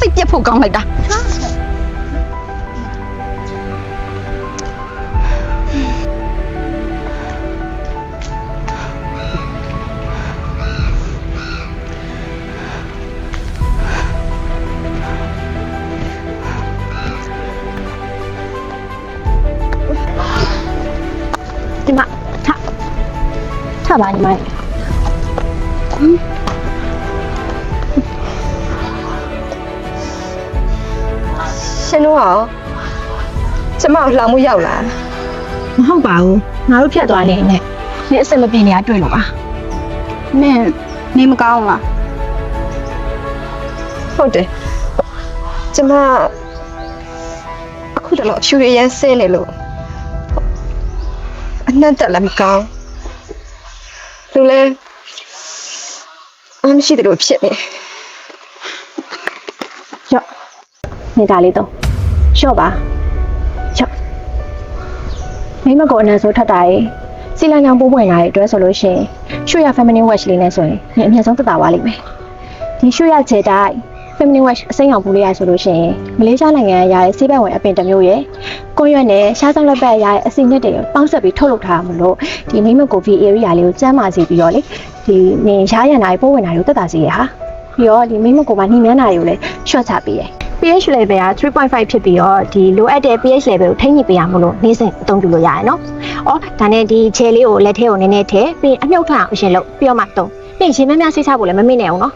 စိတ်ပြက်ဖို့ကောင်းလိုက်တာဒီမှာထထပါညီမလေး ရှင်တို့ရောကျမကိုလှောင်မှုရောက်လာမဟုတ်ပါဘူးငါတို့ဖြတ်သွားနေနဲ့နင်အစင်မပြေနေရတွေ့လို့ပါနင်နေမကောင်းလားဟုတ်တယ်ကျမအခုတလောဖြူရရမ်းဆင်းနေလို့အနှံ့တက်လည်းမကောင်းလူလဲအမရှိတယ်လို့ဖြစ်နေရော့နေတာလေးတော့ ရော့ပါရော့မိမကိုအနံဆိုထပ်တာရေစီလန်ညောင်ပိုးပွင့်လာတဲ့အတွက်ဆိုလို့ရှိရင်ရွှေရ feminine wash လေးနဲ့ဆိုရင်နင်အမြတ်ဆုံးသက်သာသွားလိမ့်မယ်ဒီရွှေရခြေတိုင်း feminine wash အစိမ်းရောင်ပူလေးရဆိုလို့ရှိရင်မလေးရှားနိုင်ငံရရတဲ့ဆေးဘက်ဝင်အပင်တစ်မျိုးရယ်ကွန်ရွက်နဲ့ရှားဆောင်လက်ပတ်ရတဲ့အစီအမြစ်တွေပေါင်းဆက်ပြီးထုတ်လုပ်ထားမှာမလို့ဒီမိမကိုဗီ area လေးကိုကျန်းမာစေပြီးတော့လေဒီနင်ရှားရံတာတွေပိုးဝင်တာတွေကိုသက်သာစေရဟာပြီးတော့ဒီမိမကိုမှနှိမ့်မြန်းတာတွေကိုလည်း short ချပေးရယ် pH level က3.5ဖြစ်ပြီးတော့ဒီလိုအပ်တဲ့ pH level ကိုထိန်းညှိပေးရမလို့နေ့စဉ်အသုံးပြုလို့ရတယ်နော်။အော်ဒါနဲ့ဒီခြေလေးကိုလက်ထဲကိုနည်းနည်းထည့်ပြီးအမြုပ်ထအောင်အရင်လုပ်ပြီးတော့မှတုံး။ပြီးရင်ရှင်မများဆေးချဖို့လည်းမမေ့နဲ့အောင်နော်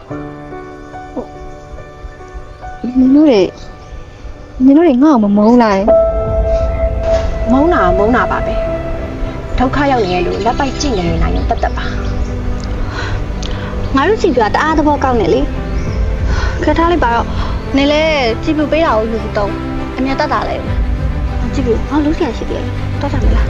နင်တို့တွေနင်တို့တွေငါ့ကိုမမုန်းလိုက်။မုန်းတာကမုန်းတာပါပဲ။ဒုက္ခရောက်နေတဲ့လူလက်ပိုက်ကြည့်နေနေနိုင်ရင်တတ်တတ်ပါငါတို့စီပြတအားသဘောကောင်းနေလေခက်ထားလိုက်ပါတော့ နေလေကြည့်ပြပေးတာကိုယူပြီးတော့အမြတ်တတ်တာလေကြည့်ပြဟောလုံးဆရာရှိတယ်တော့ကြမလား